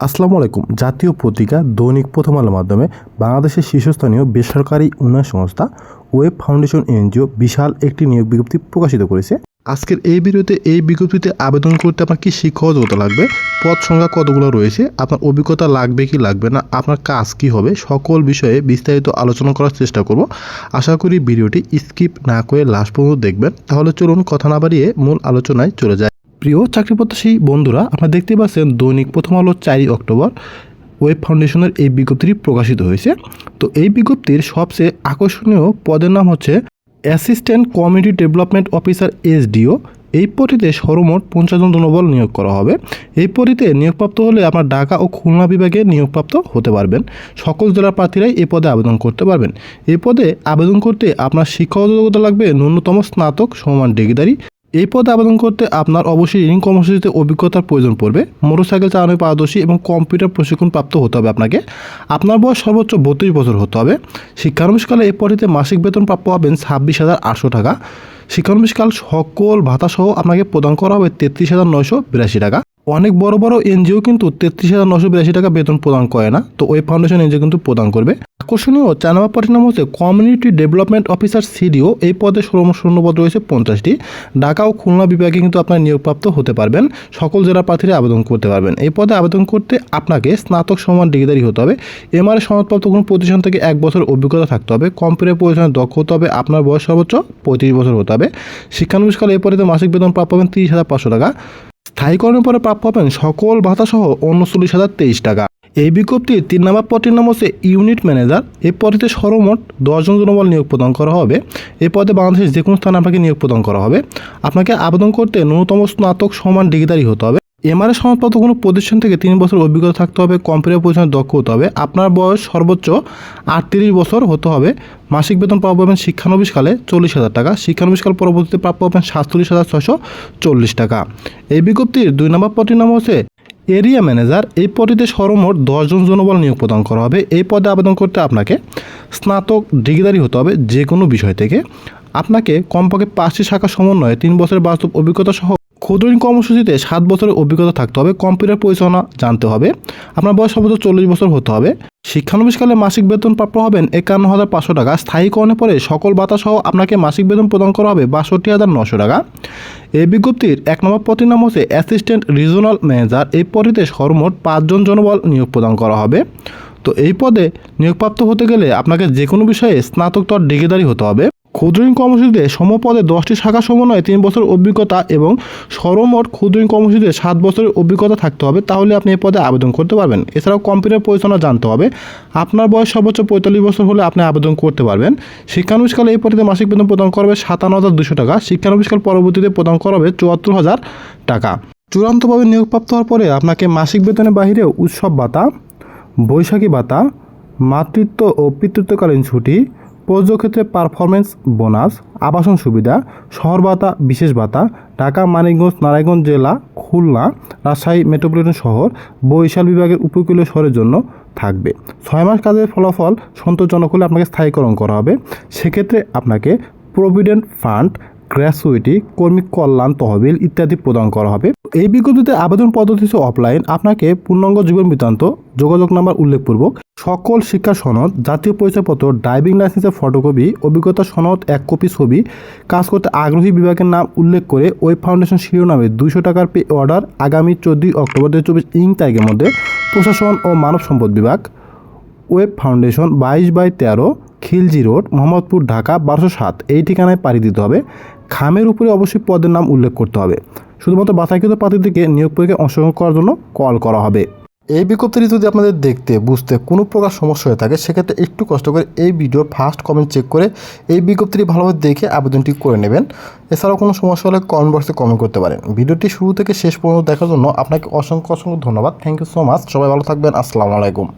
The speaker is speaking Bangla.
আসসালামু আলাইকুম। জাতীয় পত্রিকা দৈনিক প্রথম আলোর মাধ্যমে বাংলাদেশের শীর্ষস্থানীয় বেসরকারি উন্নয়ন সংস্থা ওয়েব ফাউন্ডেশন এনজিও বিশাল একটি নিয়োগ বিজ্ঞপ্তি প্রকাশিত করেছে। আজকের এই ভিডিওতে এই বিজ্ঞপ্তিতে আবেদন করতে আপনার কি শিক্ষকতা লাগবে, পদ সংখ্যা কতগুলো রয়েছে, আপনার অভিজ্ঞতা লাগবে কি লাগবে না, আপনার কাজ কি হবে, সকল বিষয়ে বিস্তারিত আলোচনা করার চেষ্টা করব। আশা করি ভিডিওটি স্কিপ না করে লাস্ট পর্যন্ত দেখবেন। তাহলে চলুন কথা না বাড়িয়ে মূল আলোচনায় চলে যায় প্রিয় চাকরি প্রত্যাশী বন্ধুরা, আপনারা দেখতে পাচ্ছেন দৈনিক প্রথম আলো চারই অক্টোবর ওয়েব ফাউন্ডেশনের এই বিজ্ঞপ্তিটি প্রকাশিত হয়েছে। তো এই বিজ্ঞপ্তির সবচেয়ে আকর্ষণীয় পদের নাম হচ্ছে assistant community development officer SDO. এই পদটিতে সর্বমোট পঞ্চাশ জন জনবল নিয়োগ করা হবে। এই পদটিতে নিয়োগপ্রাপ্ত হলে আপনার ঢাকা ও খুলনা বিভাগে নিয়োগপ্রাপ্ত হতে পারবেন। সকল জেলার প্রার্থীরাই এই পদে আবেদন করতে পারবেন। এই পদে আবেদন করতে আপনার শিক্ষাগত যোগ্যতা লাগবে ন্যূনতম স্নাতক সমান ডিগ্রিদারি এই পদে আবেদন করতে আপনার অবশ্যই ঋণ কর্মসূচিতে অভিজ্ঞতার প্রয়োজন পড়বে। মোটরসাইকেল চালানোর পারদর্শী এবং কম্পিউটার প্রশিক্ষণ প্রাপ্ত হতে হবে আপনাকে। আপনার বয়স সর্বোচ্চ বত্রিশ বছর হতে হবে। শিক্ষানবিশকালে এই পদটিতে মাসিক বেতন প্রাপ্য হবেন ছাব্বিশ হাজার আটশো টাকা। শিক্ষানবিশকাল সকল ভাতাসহ আপনাকে প্রদান করা হবে তেত্রিশ হাজার নয়শো বিরাশি টাকা। অনেক বড় বড় এনজিও কিন্তু তেত্রিশ হাজার নশো বিরাশি টাকা বেতন প্রদান করে না। তো ওই ফাউন্ডেশন এনজিও কিন্তু প্রদান করবে। আকর্ষণীয় চার নম্বর নাম হচ্ছে কমিউনিটি ডেভেলপমেন্ট অফিসার সিডিও এই পদে শূন্যপদ রয়েছে পঞ্চাশটি। ঢাকা ও খুলনা বিভাগে কিন্তু আপনার নিয়োগপ্রাপ্ত হতে পারবেন। সকল জেলা প্রার্থীরা আবেদন করতে পারবেন। এই পদে আবেদন করতে আপনাকে স্নাতক সমান ডিগ্রিদারি হতে হবে। এমআরএ সনদপ্রাপ্ত কোনো প্রতিষ্ঠান থেকে এক বছর অভিজ্ঞতা থাকতে হবে। কম্পিউটার পরিচালনায় দক্ষ হতে হবে। আপনার বয়স সর্বোচ্চ পঁয়ত্রিশ বছর হতে হবে। শিক্ষানবিষ্কালে এই পদে মাসিক বেতন প্রাপ্য হবেন তিরিশ হাজার পাঁচশো টাকা। স্থায়ীকরণের পরে প্রাপ্য পাবেন সকল ভাতাসহ উনচল্লিশ হাজার তেইশ টাকা। এই বিজ্ঞপ্তি তিন নম্বর পদটির নাম হচ্ছে ইউনিট ম্যানেজার। এই পদটিতে সর্বমোট দশজন জনবল নিয়োগ প্রদান করা হবে। এই পদে বাংলাদেশের যে কোনো স্থানে আপনাকে নিয়োগ প্রদান করা হবে। আপনাকে আবেদন করতে ন্যূনতম স্নাতক সমান ডিগ্রিদারি হতে হবে। এমআরএ সনদপ্রাপ্ত কোনো প্রতিষ্ঠান থেকে তিন বছর অভিজ্ঞতা থাকতে হবে কম্পিউটার পরিচালনায় দক্ষ হতে হবে। আপনার বয়স সর্বোচ্চ আটত্রিশ বছর হতে হবে। মাসিক বেতন প্রাপ্য হবেন শিক্ষানবিশকালে চল্লিশ হাজার টাকা। শিক্ষানবিশকাল পরবর্তীতে প্রাপ্য হবেন সাতচল্লিশ হাজার ছয়শো চল্লিশ টাকা। এই বিজ্ঞপ্তির দুই নম্বর পদটির নাম হচ্ছে এরিয়া ম্যানেজার এই পদটিতে সর্বমোট দশজন জনবল নিয়োগ প্রদান করা হবে। এই পদে আবেদন করতে আপনাকে স্নাতক ডিগ্রিদারি হতে হবে যে কোনো বিষয় থেকে। আপনাকে কমপক্ষে পাঁচটি শাখা সমন্বয়ে তিন বছরের বাস্তব অভিজ্ঞতা সহ ক্ষুদ্রঋণ কর্মসূচিতে সাত বছরের অভিজ্ঞতা থাকতে হবে, কম্পিউটার পরিচালনা জানতে হবে। আপনার বয়স সর্বোচ্চ চল্লিশ বছর হতে হবে। শিক্ষানবিশকালে মাসিক বেতন প্রাপ্য হবেন একান্ন হাজার পাঁচশো টাকা। স্থায়ীকরণের পরে সকল ভাতা সহ আপনাকে মাসিক বেতন প্রদান করা হবে বাষট্টি হাজার নশো টাকা। এই বিজ্ঞপ্তির এক নম্বর পদের নাম হচ্ছে অ্যাসিস্ট্যান্ট রিজনাল ম্যানেজার। এই পদটিতে সর্বমোট পাঁচজন জনবল নিয়োগ প্রদান করা হবে। তো এই পদে নিয়োগপ্রাপ্ত হতে গেলে আপনাকে যে কোনো বিষয়ে স্নাতকতর ডিগ্রিদারি হতে হবে। ক্ষুদ্রঋণ কর্মসূচিতে সমপদে দশটি শাখা সমন্বয়ে তিন বছর অভিজ্ঞতা এবং সর্বমোট ক্ষুদ্রঋণ কর্মসূচিতে সাত বছরের অভিজ্ঞতা থাকতে হবে, তাহলে আপনি এই পদে আবেদন করতে পারবেন। এছাড়াও কম্পিউটার পরিচালনা জানতে হবে। আপনার বয়স সর্বোচ্চ পঁয়তাল্লিশ বছর হলে আপনি আবেদন করতে পারবেন। শিক্ষানবিষ্কালে এই পদে মাসিক বেতন প্রদান করবে সাতান্ন হাজার দুশো টাকা। শিক্ষানবিষ্কাল পরবর্তীতে প্রদান করবে চুয়াত্তর হাজার টাকা। চূড়ান্তভাবে নিয়োগপ্রাপ্ত হওয়ার পরে আপনাকে মাসিক বেতনের বাহিরে উৎসব ভাতা, বৈশাখী ভাতা, মাতৃত্ব ও পিতৃত্বকালীন ছুটি প্রযোজক্ষেত্রে পারফরমেন্স বোনাস আবাসন সুবিধা, শহর ভাতা, বিশেষ ভাতা, ঢাকা, মানিকগঞ্জ, নারায়ণগঞ্জ জেলা, খুলনা, রাজশাহী মেট্রোপলিটন শহর, বরিশাল বিভাগের উপকূলীয় শহরের জন্য থাকবে। ছয় মাস কাজের ফলাফল সন্তোষজনক হলে আপনাকে স্থায়ীকরণ করা হবে। সেক্ষেত্রে আপনাকে প্রভিডেন্ট ফান্ড গ্র্যাচুইটি, কর্মী কল্যাণ তহবিল ইত্যাদি প্রদান করা হবে। এই বিজ্ঞপ্তিতে আবেদন পদ্ধতি অফলাইন আপনাকে পূর্ণাঙ্গ জীবন বৃত্তান্ত, যোগাযোগ নাম্বার উল্লেখপূর্বক, সকল শিক্ষা সনদ, জাতীয় পরিচয়পত্র ড্রাইভিং লাইসেন্সের ফটোকপি অভিজ্ঞতা সনদ, এক কপি ছবি, কাজ করতে আগ্রহী বিভাগের নাম উল্লেখ করে ওই ফাউন্ডেশন শিরোনামে দুইশো টাকার পে অর্ডার আগামী চোদ্দই অক্টোবর দু চব্বিশ ইং তারিখের মধ্যে প্রশাসন ও মানব সম্পদ বিভাগ, ওয়েব ফাউন্ডেশন বাইশ বাই তেরো, খিলজি রোড, মোহাম্মদপুর, ঢাকা, বারোশো সাত। এই ঠিকানায় পাড়ি দিতে হবে। খামের উপরে অবশ্যই পদের নাম উল্লেখ করতে হবে। শুধুমাত্র বাছাইকৃত প্রার্থীদেরকে নিয়োগ পরীক্ষায় অংশগ্রহণ করার জন্য কল করা হবে। এই বিজ্ঞপ্তিটি যদি আপনাদের দেখতে, বুঝতে কোনো প্রকার সমস্যা হয়ে থাকে, সেক্ষেত্রে একটু কষ্ট করে এই ভিডিওর ফার্স্ট কমেন্ট চেক করে এই বিজ্ঞপ্তিটি ভালোভাবে দেখে আবেদনটি করে নেবেন। এছাড়াও কোনো সমস্যা হলে কমেন্ট বক্সে কমেন্ট করতে পারেন। ভিডিওটি শুরু থেকে শেষ পর্যন্ত দেখার জন্য আপনাকে অসংখ্য অসংখ্য ধন্যবাদ। থ্যাংক ইউ সো মাচ সবাই ভালো থাকবেন। আসসালামু আলাইকুম।